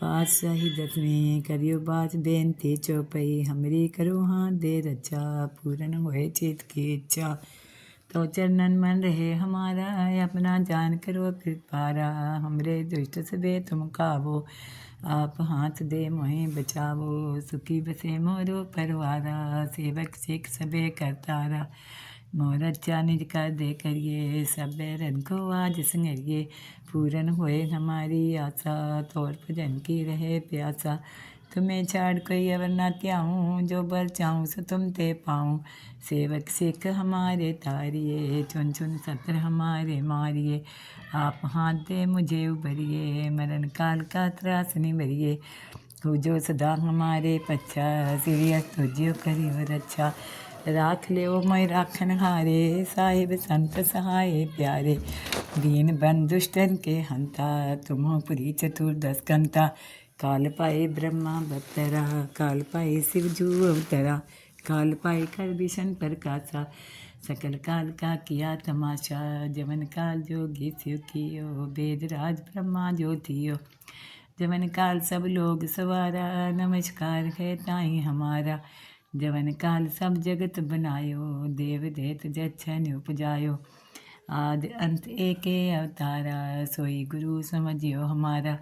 पाँच सही में करियो बात बेनती चौपाई, हमरी करो हाँ दे रचा, पूरन हो चेत की इच्छा। तो चरणन मन रहे हमारा, अपना जान करो कृपारा। हमरे दुष्ट सबे तुम काबो आप हाथ दे मोहे बचावो। सुखी बसे मोरो परवारा, सेवक सिख सबे करतारा। मोर अच्छा निज कर दे करिए, सब रन को आज संगरिए पूरन होए हमारी आशा, तोड़ भजन की रहे प्यासा। तुम्हें छाड़ कोई अवर न त्याऊँ, जो बर चाहूँ सो तुम ते पाऊँ। सेवक सिख हमारे तारिए, चुन चुन सत्र हमारे मारिए। आप हाथ दे मुझे उभरिए, मरण काल का त्रास निभरिए। हो जो सदा हमारे पच्छा सीरियस करी करियो रक्षा राख ले ओ मैं राखन हारे साहिब संत सहाय प्यारे दीन बन दुष्टन के हंता तुम पुरी चतुर्दश कंता काल पाए ब्रह्मा बतरा काल पाए शिव जू अवतरा काल पाए कर भीषण पर प्रकाशा सकल काल का किया तमाशा जवन काल जोगी शिव कियो वेद राज ब्रह्मा ज्योतियो जवन काल सब लोग सवारा नमस्कार है ताई हमारा जवन काल सब जगत बनायो देव देत जच्छन उपजायो। आदि अंत एक अवतारा, सोई गुरु समझियो हमारा।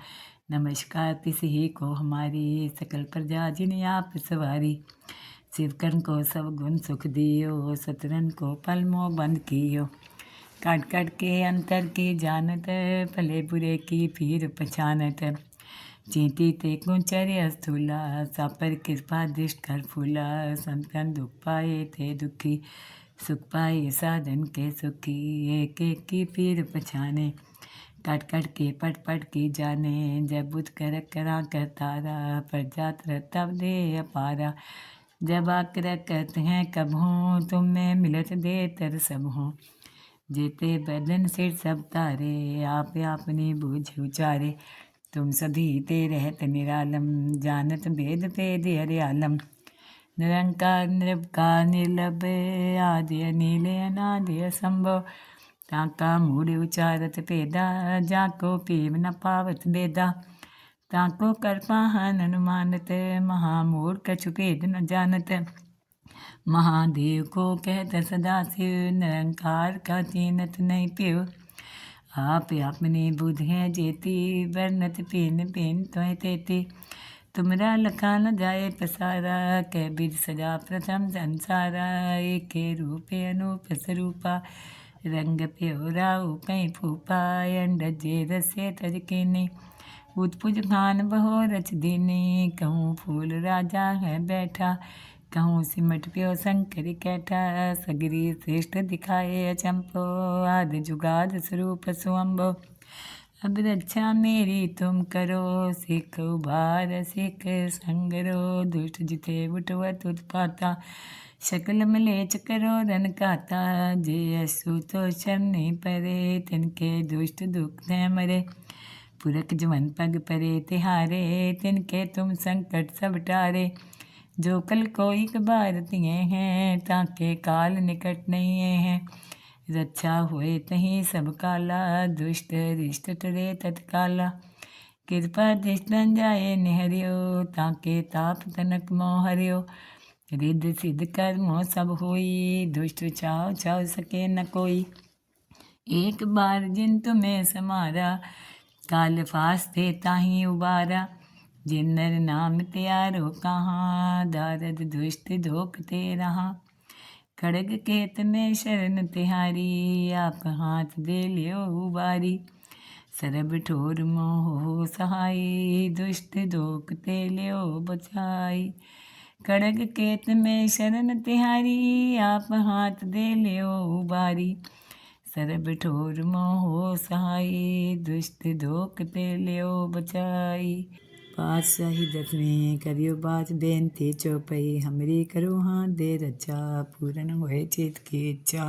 नमस्कार तिस ही को हमारी, सकल प्रजा जिन आप सवारी। शिवकन को सब गुण सुख दियो, सतरन को पलमो बंद कियो। काट काट के अंतर की जानत, भले बुरे की फिर पहचानत चींटी ते कुंचर स्थूला, सापर कृपा दृष्ट कर फूला संतन दुख पाए थे दुखी, सुख पाए साधन के सुखी, एक एक की पीर पछाने, कट कट के पट पट की जाने, जब बुद्ध कर करा कर तारा, प्रजात तब दे अपारा, जब आकर कहते हैं कब हो, तुम में मिलत दे तर सब हो, जेते बदन सिर सब तारे, आप अपनी बूझ उचारे तुम सभी ते रहत निरालम, जानत भेद पेद हरे आलम निरंकार निरपकार निर्लभ आदि अनिल अनादि असंभव। ताका मूढ़ उचारत पेदा, जाको पीव न पावत बेदा। ताको कर पाहन अनुमानत, महामूर्ख कछु भेद न जानत। महादेव को कहत सदा शिव, निरंकार का चीनत नहीं पिव। आप अपने बुध जेती वर्णत पिन पिन त्वय तेती। तुमरा लखा न जाए पसारा कै बिद सजा प्रथम संसारा। एक रूपे अनूप स्वरूपा रंग प्योरा कई फूपा। अंड जे रसे तजकिनी उत्पुज खान बहो रच दीनी। कहूँ फूल राजा है बैठा कहूँ सिमट प्यो शंकर कैठा सगरी श्रेष्ठ दिखाए अचंपो, आद जुगाद स्वरूप सुअम्बो अब रक्षा मेरी तुम करो, सिख उबार सिख संगरो, दुष्ट जिते बुटवत उत्पाता, शकल मलेच करो रन काता, जे असु तो शरणी परे, तिनके दुष्ट दुख न मरे। पुरख जवन पग परे, तिहारे, तिनके तुम संकट सब टारे। जो कल कोई कबार तिए हैं, ताके काल निकट नहीं है। रक्षा हुए तहीं सब काला, दुष्ट रिष्ट टरे तत्काला। कृपा दृष्टन जाए निहरियो, ताके ताप तनक मोह हरियो रिद्ध सिद्ध कर्मो सब होई, दुष्ट चाव चाव सके न कोई। एक बार जिन तुम्हें समारा, काल फास थे ताही उबारा। जिन्नर नाम त्यारो कहाँ? दारद दुष्ट धोखते रहा। खड़ग केत में शरण तिहारी, आप हाथ दे लियो उबारी। सरब ठोर मोह सहाई, दुष्ट धोख ते लियो बचाई। खड़ग केत में शरण तिहारी, आप हाथ दे लियो उबारी। सरब ठोर मोह सहाई, दुष्ट धोख ते लियो बचाई। पातशाही दसवीं, करियो बात बेनती चौपई। हमरी करो हाँ दे रचा पूर्ण होए चित की इच्छा।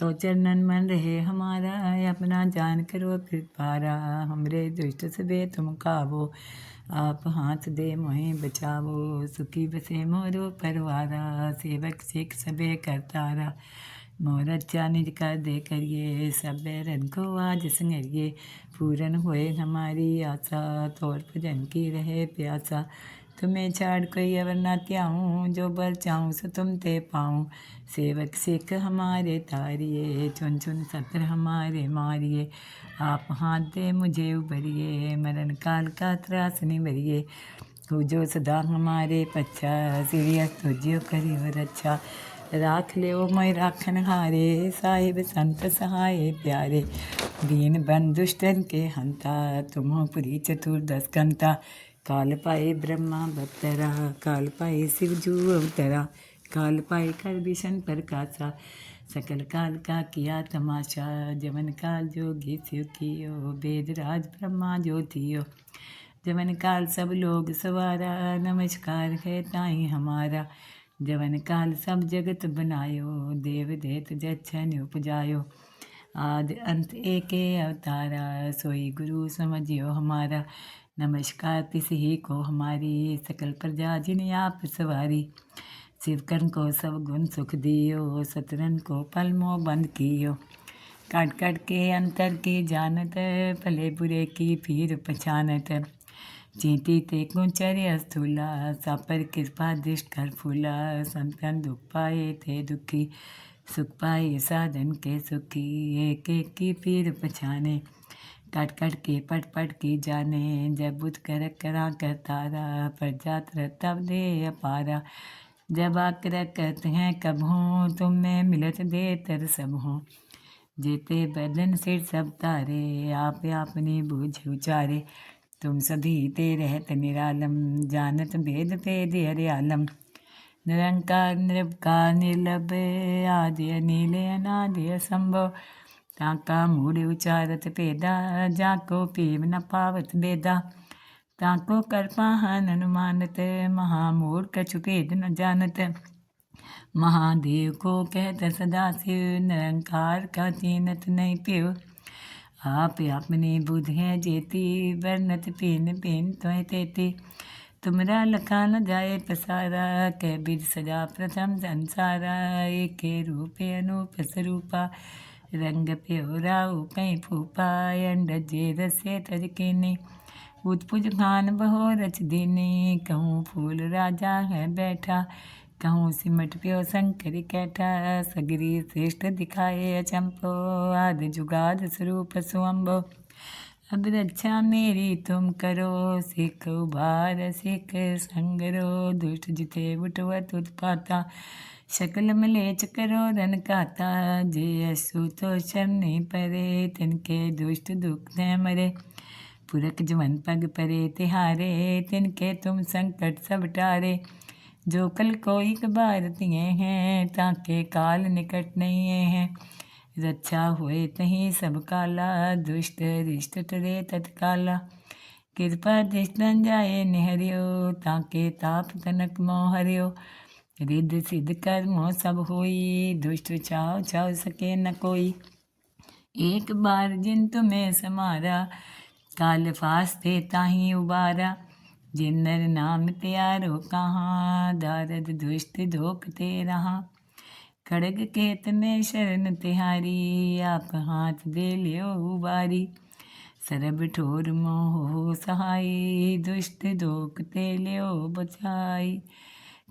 तो चरणन मन रहे हमारा, अपना जान करो कृपारा हमरे दुष्ट सबे तुम कावो आप हाथ दे मोहे बचावो। सुखी बसे मोरो परवारा, सेवक सिख सबे करतारा। दे करिए, सब रन को आज संगरिए। पूरन होए हमारी आशा, तोर भजन की रहे प्यासा। तुम्हें छाड़ कोई अवर ना त्याऊँ, जो बल चाहूँ सो तुम ते पाऊँ। सेवक सिख हमारे तारिए, चुन चुन सत्र हमारे मारिए। आप हाथ दे मुझे उबरिए मरण काल का त्रास निवरिए। हो जो सदा हमारे पच्छा, सीरियस तुझियो करियो रक्षा। राख लियो मैं राखन हारे, साहिब संत सहाय प्यारे। दीन बन दुष्टन के हंता, तुम पुरी चतुर्दश कंता काल पाए ब्रह्मा बत्तरा काल पाए शिव जू अवतरा। काल पाए कर भीषण प्रकाशा सकल काल का किया तमाशा। जवन काल जोगी शिव कियो, वेद राज ब्रह्मा ज्योतियो जवन काल सब लोग सवारा, नमस्कार है ताई हमारा। जवन काल सब जगत बनायो देव देत जच्छन उपजायो। आद अंत एक अवतारा, सोई गुरु समझियो हमारा। नमस्कार तिस ही को हमारी, सकल प्रजा जिन आप सवारी। शिवकन को सब गुण सुख दियो, सतरन को पल मोह बंद कियो। काट काट के अंतर की जानत, भले बुरे की पीर पहचानत चींटी ते कुंचर्य स्थूला सापर कृपा दृष्ट कर फूला संतन दुख पाए थे दुखी, सुख पाए साधन के सुखी, एक एक की पीर पछाने, कट कट के पट पट की जाने, जब बुद्ध कर करा कर तारा पर जात तब दे अपारा, जब आकर कहते हैं कब हो तुम में मिलत दे तर सब हो, जेते बदन सिर सब तारे, आप अपनी बूझ उचारे तुम सभी ते रहत निरालम, जानत भेद भेद हरियालम। निरंकार निरपकार निर्लभ आदि अनिल अनादि असंभव। ताका मूढ़ उचारत भेदा जाको पीव न पावत बेदा। ताको कर पाहन अनुमानत, महामूर्ख कछु भेद न जानत। महादेव को कहत सदा शिव, निरंकार का चीनत नहीं पिव। आप अपने बुध है जेती वर्णत पिन पिन त्वय तेती। तुमरा लखा न जाए पसारा कै बिद सजा प्रथम संसारा एक रूपे अनूप स्वरूपा रंग प्योराऊ कई फूपा। अंड जे रसे तजकिनी उत्पुज खान बहो रच दीनी। कहूँ फूल राजा है बैठा कहूँ सिमट प्यो शंकर कैठा सगरी श्रेष्ठ दिखाए अचंपो। आदि जुगाद स्वरूप सुअम्बो अब रक्षा मेरी तुम करो, सिख उबार सिख संगरो। दुष्ट जिते बुटवत उत्पाता शकल मलेच करो रन काता। जे असु तो शरणी परे, तिनके दुष्ट दुख न मरे। पुरख जवन पग परे, तिहारे, तिनके तुम संकट सब टारे। जो कल कोई कबार तिए हैं, ताके काल निकट नहीं हैं। रक्षा हुए तहीं सब काला, दुष्ट रिष्ट टरे तत्काला। कृपा दृष्टन जाए निहरियो, ताके ताप तनक मोह हरियो रिद्ध सिद्ध कर्मो सब होई, दुष्ट चाव चाव सके न कोई। एक बार जिन तुम्हें समारा, काल फास्ते ताही उबारा। जिन नर नाम त्यारो कहाँ? दारद दुष्ट धोखते रहा। खड़ग केत में शरण तिहारी, आप हाथ दे लियो उबारी। सरब ठोर मोह सहाई, दुष्ट धोखते लियो बचाई।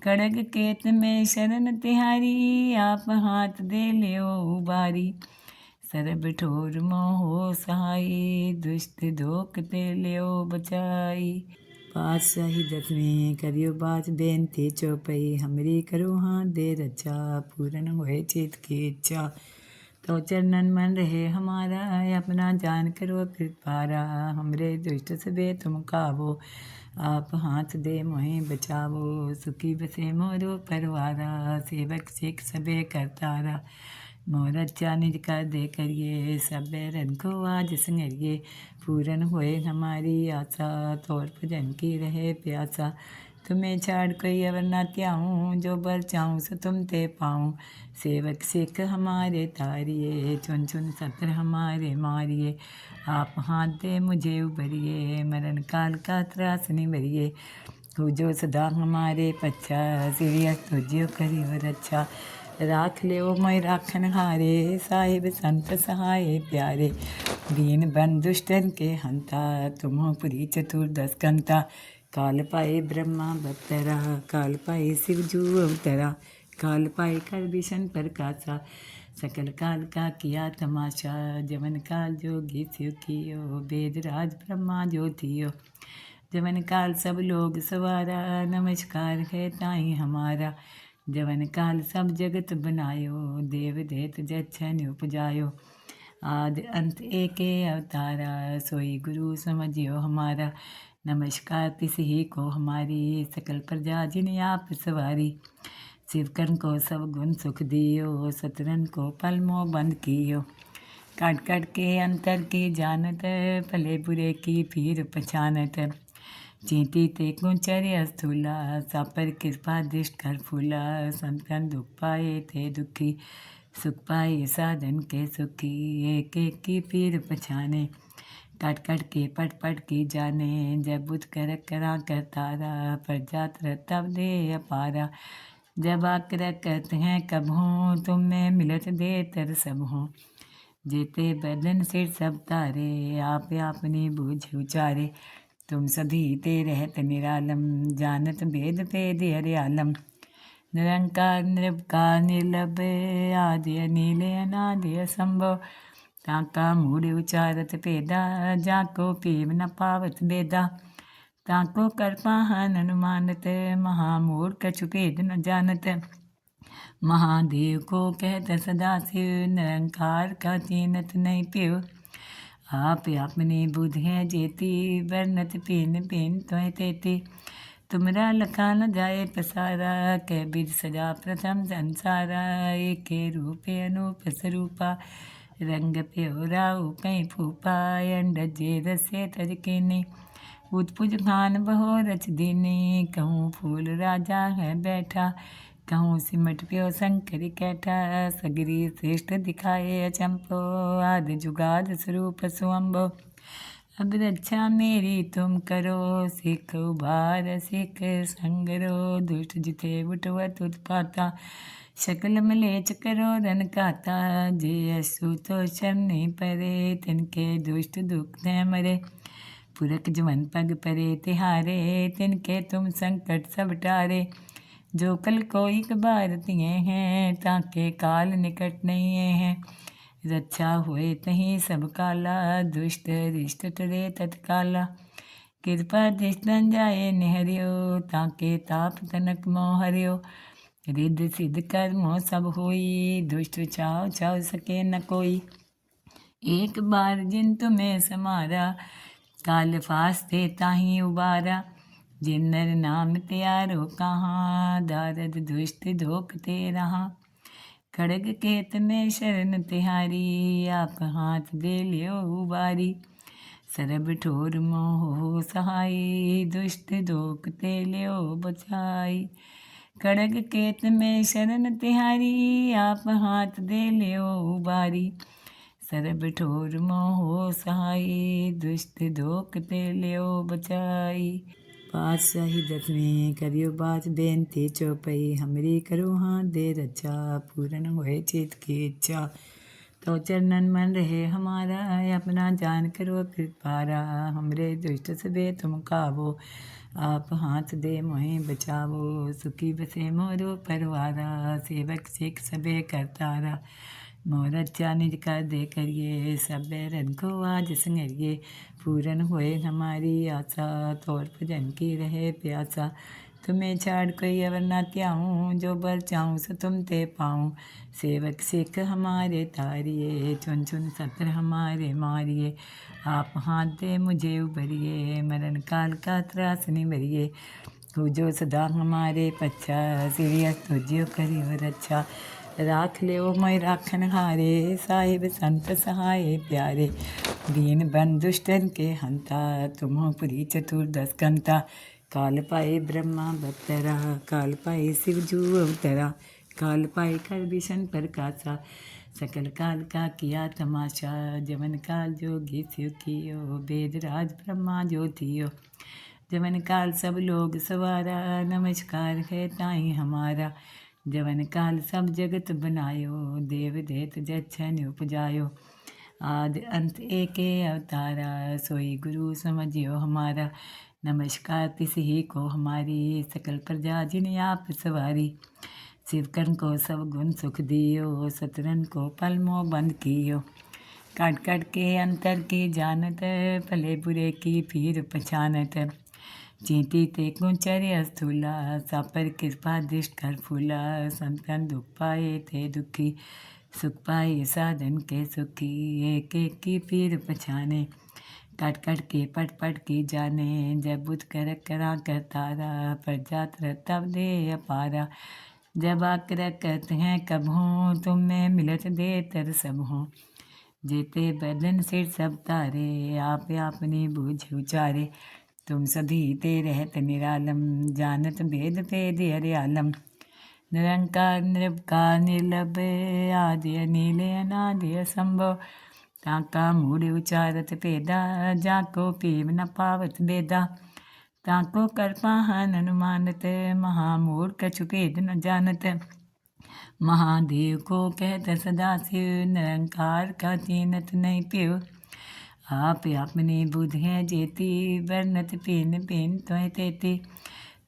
खड़ग केत में शरण तिहारी, आप हाथ दे लियो उबारी। सरब ठोर मोह सहाई, दुष्ट धोखते लियो बचाई। पातशाही दसवीं करियो बात बेनती चौपई, हमरी करो हाँ दे रचा पूरन होए चेत की इच्छा। तो चरणन मन रहे हमारा, अपना जान करो कृपारा हमरे दुष्ट सबे तुम कावो आप हाथ दे मोहे बचावो। सुखी बसे मोरो परवारा, सेवक, सिख सबे करतारा। मोरच्चा निज कर दे करिए सब रन को आज संगरिए। पूरन होए हमारी आशा, तोर भजन की रहे प्यासा। तुम्हें छाड़ कोई अवर ना त्याऊँ, जो बर चाहूँ सो तुम ते पाऊँ। सेवक सिख हमारे तारिए, चुन चुन सत्र हमारे मारिए। आप हाथ दे मुझे उबरिए मरण काल का त्रास निवरिए। हो जो सदा हमारे पच्छा सीरियस तुझे करियो रक्षा। राख लियो मैं राखन हारे, साहिब संत सहाय प्यारे। दीन बन दुष्टन के हंता तुम पुरी चतुर्दश कंता। काल पाए ब्रह्मा बतरा काल पाए शिव जू अवतरा। काल पाए कर भीषण पर प्रकाशा सकल काल का किया तमाशा। जवन काल जोगी शिव कियो, वेद राज ब्रह्मा ज्योतियो जवन काल सब लोग सवारा, नमस्कार है ताई हमारा। जवन काल सब जगत बनायो देव देत जच्छन उपजायो। आदि अंत एक अवतारा, सोई गुरु समझियो हमारा। नमस्कार तिस ही को हमारी, सकल प्रजा जिन आप सवारी। शिवकन को सब गुण सुख दियो, सतरन को पल मोह बंद कियो। काट काट के अंतर की जानत, भले बुरे की फिर पहचानत चींटी ते कुंचर्य स्थूला सापर कृपा दृष्ट कर फूला संतन दुख पाए थे दुखी, सुख पाए साधन के सुखी, एक एक की पीर पछाने, कट कट के पट पट की जाने, जब बुद्ध कर करा कर तारा, पर जात तब दे अपारा, जब आकर कहते हैं कब हूँ तुम में मिलत दे तर सब हूँ, जेते बदन सिर सब तारे, आप अपनी बूझ उचारे तुम सभी ते रहत निरालम, जानत भेद भेद हरियालम निरंकार निरपकार निर्लभ आदि अनिल अनादि असंभव। ताका मूड उचारत भेदा जाको पीव न पावत बेदा। ताको कर पाहन अनुमानत, महामूर्ख कछु भेद न जानत। महादेव को कहत सदा शिव निरंकार का चीनत नहीं पिव। आप अपने बुध है जेती वर्णत पिन पिन तो तेती। तुमरा लखा न जाए पसारा कै बिर सजा प्रथम संसारा। एक रूपे अनूप स्वरूपा रंग प्योरा कई फूपा। अंड जे रसे तरीके ने उतपुज खान बहो रच दीने। कहूँ फूल राजा है बैठा कहूँ सिमट प्यो शंकर कैठा सगरी श्रेष्ठ दिखाए अचंपो, आदि जुगाद स्वरूप सुअम्बो अब रक्षा मेरी तुम करो, सिख उभार, सिख संगरो, दुष्ट जिते बुटवत उत्पाता। शकल मलेच करो रन काता, जे असु तो शरणी परे, तिनके दुष्ट दुख न मरे। पुरख जवन पग परे, तिहारे, तिनके तुम संकट सब टारे। जो कल कोई कबार तिए हैं, ताके काल निकट नहीं हैं। रक्षा हुए तहीं सब काला, दुष्ट रिष्ट टरे तत्काला। कृपा दृष्टन जाए निहरियो, ताके ताप तनक मोह हरियो रिद्ध सिद्ध कर्मो सब होई, दुष्ट चाव चाव सके न कोई। एक बार जिन तुम्हें समारा, काल फास्ते ताही उबारा। जिन्नर नाम त्यारो कहाँ? दारद दुष्ट धोखते रहा। खड़ग केत में शरण तिहारी, आप हाथ दे लियो उबारी। सरब ठोर मोह सहाई, दुष्ट धोखते लियो बचाई। खड़ग केत में शरण तिहारी, आप हाथ दे लियो उबारी। सरब ठोर मोह सहाई, दुष्ट धोख ते लियो बचाई। पातशाही दसवीं करियो बात बेनती चौपई, हमरी करो हाँ दे रचा पूरन होए चित की इच्छा। तो चरणन मन रहे हमारा, अपना जान करो कृपारा। हमरे दुष्ट सबे तुम कावो आप हाथ दे मोहे बचावो। सुखी बसे मोरो परवारा, सेवक, सिख सबे करतारा। मोर अच्छा निज कर दे करिए सब रन को आज संगरिए पूरन होए हमारी आशा तोर भजन की रहे प्यासा तुम्हें छाड़ कोई अवर ना त्याऊँ जो बर चाहूँ सो तुम ते पाऊँ सेवक सिख हमारे तारिए चुन चुन सत्र हमारे मारिए आप हाथ दे मुझे उभरिए मरण काल का त्रास निभरिए जो सदा हमारे पच्छा सीरियस तुझो करियो रक्षा राख लियो मैं राखन हारे, साहिब संत सहाय प्यारे। दीन बन दुष्टन के हंता तुम पुरी चतुर्दश कंता काल पाए ब्रह्मा बतरा काल पाए शिव जू अवतरा। काल पाए कर भीषण प्रकाशा सकल काल का किया तमाशा। जवन काल जोगी शिव कियो वेद राज ब्रह्मा ज्योतियो जवन काल सब लोग सवारा, नमस्कार है ताई हमारा। जवन काल सब जगत बनायो, देव देत जच्छन उपजायो। आदि अंत एके अवतारा, सोई गुरु समझियो हमारा। नमस्कार तिस ही को हमारी, सकल प्रजा जिन आप सवारी। शिवकन को सब गुण सुख दियो, सतरन को पल मोह बंद कियो। काट काट के अंतर की जानत, भले बुरे की फिर पहचानत चींटी ते कुंचर्य स्थूला, सापर कृपा दृष्ट कर फूला, संतन दुख पाए थे दुखी, सुख पाए साधन के सुखी, एक एक की पीर पछाने, कट कट के पट पट की जाने, जब बुद्ध कर करा कर तारा पर जात तब दे अपारा। जब आकर कहते हैं, कब हूँ तुम में मिलत दे तर सब हों? जेते बदन सिर सब तारे, आप अपनी बूझ उचारे। तुम सभी ते रहत निरालम, जानत भेद भेद हरे आलम। निरंकार निरपकार निर्लभ आदि अनिल अनादि असंभव। ताका मूढ़ उचारत भेदा, जाको पीव न पावत बेदा ताको कर पाहन अनुमानत, महामूर्ख कछु भेद न जानत। महादेव को कहत सदा शिव, निरंकार का तीनत नहीं पिव। आप अपने बुध है जेती, वर्णत पिन पिन त्वय तेती।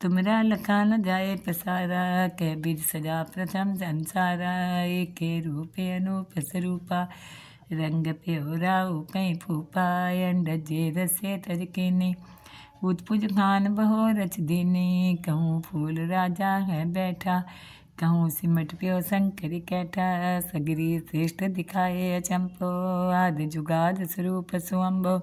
तुमरा लखा न जाए पसारा, कह बिर सजा प्रथम संसारा। एक रूपे अनूप स्वरूपा रंग प्योरा कहीं फूपा। अंड जे रसे तजकिनी उत्पुज खान बहो रच दीनी। कहूँ फूल राजा है बैठा कहूँ सिमट प्यो शंकर कैठा सगरी श्रेष्ठ दिखाए अचंपो, आदि जुगाद स्वरूप सुअम्बो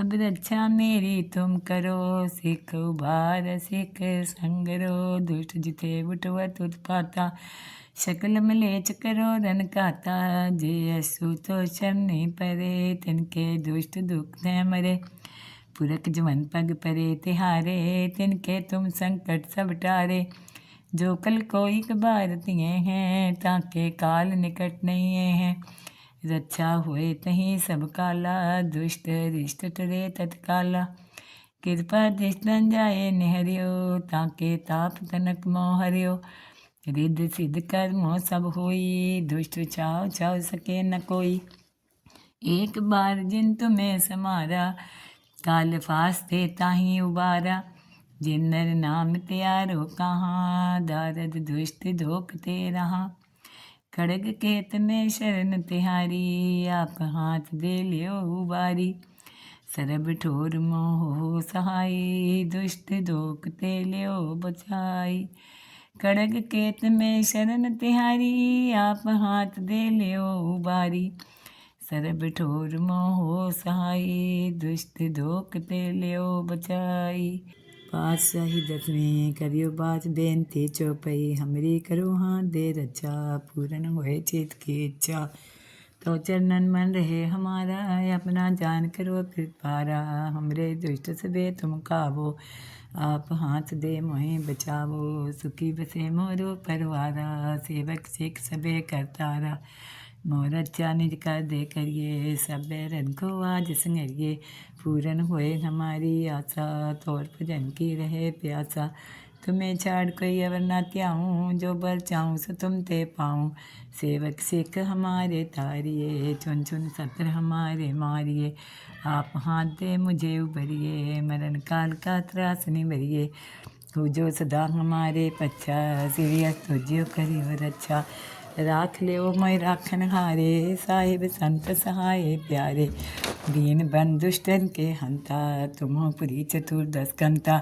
अब रक्षा मेरी तुम करो, सिख उभार, सिख संगरो, दुष्ट जिते बुटवत उत्पाता। शकल मलेच करो रन काता, जे असु तो शरणी परे, तिनके दुष्ट दुख न मरे। पुरख जवन पग परे, तिहारे, तिनके तुम संकट सब टारे। जो कल कोई कबार तिए हैं, ताके काल निकट नहीं हैं। रक्षा हुए तहीं सब काला, दुष्ट रिष्ट टरे तत्काला। कृपा दृष्टन जाए निहरियो, ताके ताप तनक मोह हरियो रिद्ध सिद्ध कर्मो सब होई, दुष्ट चाव चाव सके न कोई। एक बार जिन तुम्हें समारा, काल फास थे ताही उबारा। जिन्नर नाम त्यारो कहाँ दारद दुष्ट धोखते रहा खड़ग केत में शरण तिहारी आप हाथ दे लियो उबारी सरब ठोर मोह सहाई दुष्ट धोखते लियो बचाई खड़ग केत में शरण तिहारी आप हाथ दे लियो उबारी सरब ठोर मोह सहाई दुष्ट धोखते लियो बचाई पातशाही दसवीं करियो बात बेनती चौपई, हमरी करो हाँ दे रचा पूरन होए चित की इच्छा। तो चरणन मन रहे हमारा, अपना जान करो फिर पारा हमरे दुष्ट सबे तुम काबो आप हाथ दे मोहे बचावो। सुखी बसे मोरो परवारा, सेवक सिख सबे करतारा। मोर अच्छा निज कर दे करिए सब रन को आज संगरिए पूरन होए हमारी आशा तोर भजन की रहे प्यासा। तुम्हें छाड़ कोई अवर न त्याऊँ, जो बर चाहूँ सो तुम ते पाऊँ। सेवक सिख हमारे तारिए चुन चुन सत्र हमारे मारिए आप हाथ दे मुझे उभरिए मरण काल का त्रास निभरिए जो सदा हमारे पच्छा सीरियस तुझो करियो रक्षा राख ले मैं राखन हारे, साहिब संत सहाय प्यारे। दीन बन दुष्टन के हंता, तुम पुरी चतुर्दश कंता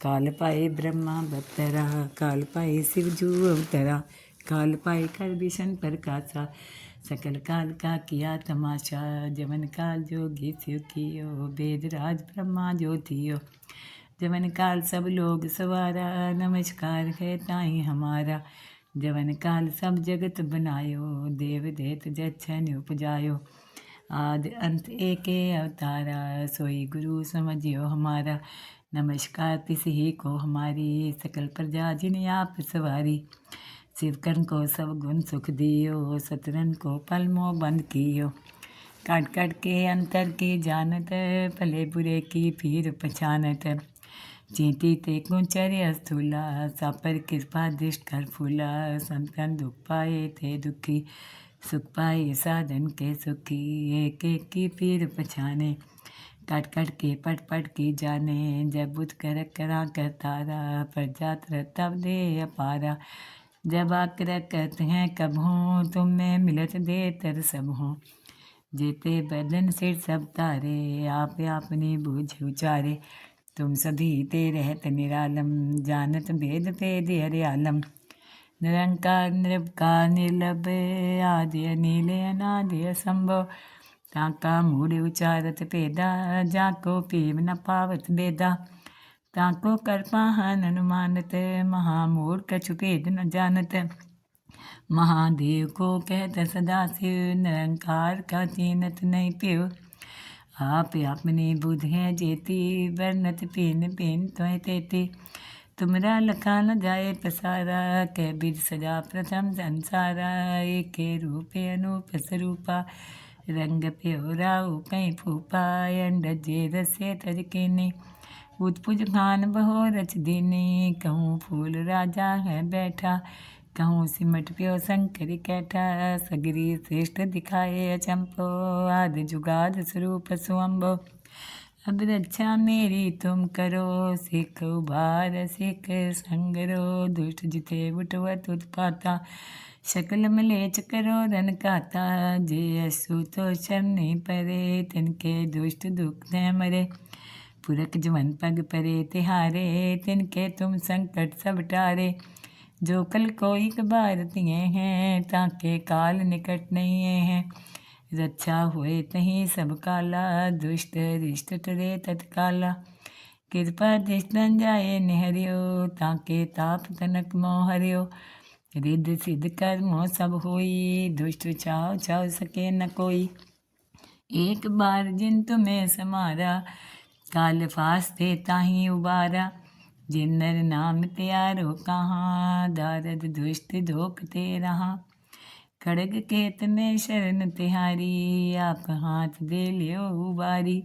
काल पाए ब्रह्मा बतरा काल पाए शिव जू अवतरा। काल पाए कर विषण प्रकाशा सकल काल का किया तमाशा। जमन काल जोगी शिव कियो, वेद राज ब्रह्मा ज्योतियो जमन काल सब लोग सवारा, नमस्कार है ताई हमारा। जवन काल सब जगत बनायो, देव देत जच्छन उपजायो। आद अंत एके अवतारा, सोई गुरु समझियो हमारा। नमस्कार तिस ही को हमारी, सकल प्रजा जिन आप सवारी। शिवकन को सब गुण सुख दियो, सतरन को पल मोह बंद कियो। काट काट के अंतर की जानत, भले बुरे की फिर पहचानत चिंतिते गुंचर्य अस्थूला सापर कृपा दृष्ट कर फूला, संतन दुख पाए थे दुखी, सुख पाए साधन के सुखी, एक एक की पीर पछाने, कट कट के पट पट के जाने, जब बुध कर करा कर तारा, प्रजात तब दे अपारा, जब आकर कहते हैं कब तुम मैं मिलत दे तर सब हों, जेते बदन सिर सब तारे, आप अपने बूझ उचारे तुम सभी ते रहत निरालम, जानत भेद भेद हरे आलम निरंकार निरपकार निर्लभ आदि अनिल अनादि असंभव। ताका मूढ़ उचारत भेदा, जाको पीव न पावत बेदा ताको कर पाहन अनुमानत महामूढ़ कछु भेद न जानत। महादेव को कहत सदा शिव, निरंकार का चीनत नहीं पिव। आप अपनी बुध है जेती वर्णत पिन पिन त्वय तेती। तुमरा लखा न जाए पसारा, कै बिद सजा प्रथम संसारा। एक रूपे अनूप स्वरूपा रंग प्योराऊ कहीं फूपा। अंड जे रसे तज केने उत्पुज खान बहो रच दीने। कहूँ फूल राजा है बैठा कहूँ, सिमट प्यो शंकर कैठा सगरी श्रेष्ठ दिखाए अचंपो, आदि जुगाद स्वरूप सुअम्बो अब रक्षा मेरी तुम करो, सिख उभार, सिख संगरो, दुष्ट जिते बुटवत उत्पाता। शकल मलेच करो, रन काता, जे असु तो शरणी परे, तिनके दुष्ट दुख न मरे। पुरख जवन पग परे, तिहारे, तिनके तुम संकट सब टारे। जो कल कोई कबार तिए हैं, ताके काल निकट नहीं हैं। रक्षा हुए तहीं सब काला, दुष्ट रिष्ट टरे तत्काला। कृपा दृष्टन जाए निहरियो, ताके ताप तनक मोह हरियो रिद्ध सिद्ध कर कर्मो सब होई, दुष्ट चाव चाव सके न कोई। एक बार जिन तुम्हें समारा, काल फास फास्ते ताही उबारा। जिन्नर नाम त्यारो कहाँ? दारद दुष्ट धोकते रहा। खड़ग केत में शरण तिहारी, आप हाथ दे लियो उबारी।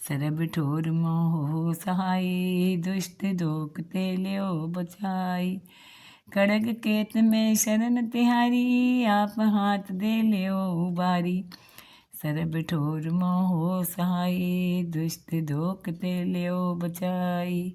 सरब ठोर मोह सहाय दुष्ट धोकते लियो बचाई। खड़ग केत में शरण तिहारी, आप हाथ दे लियो उबारी। सरब ठोर मोह सहाई, दुष्ट धोकते लियो बचाई।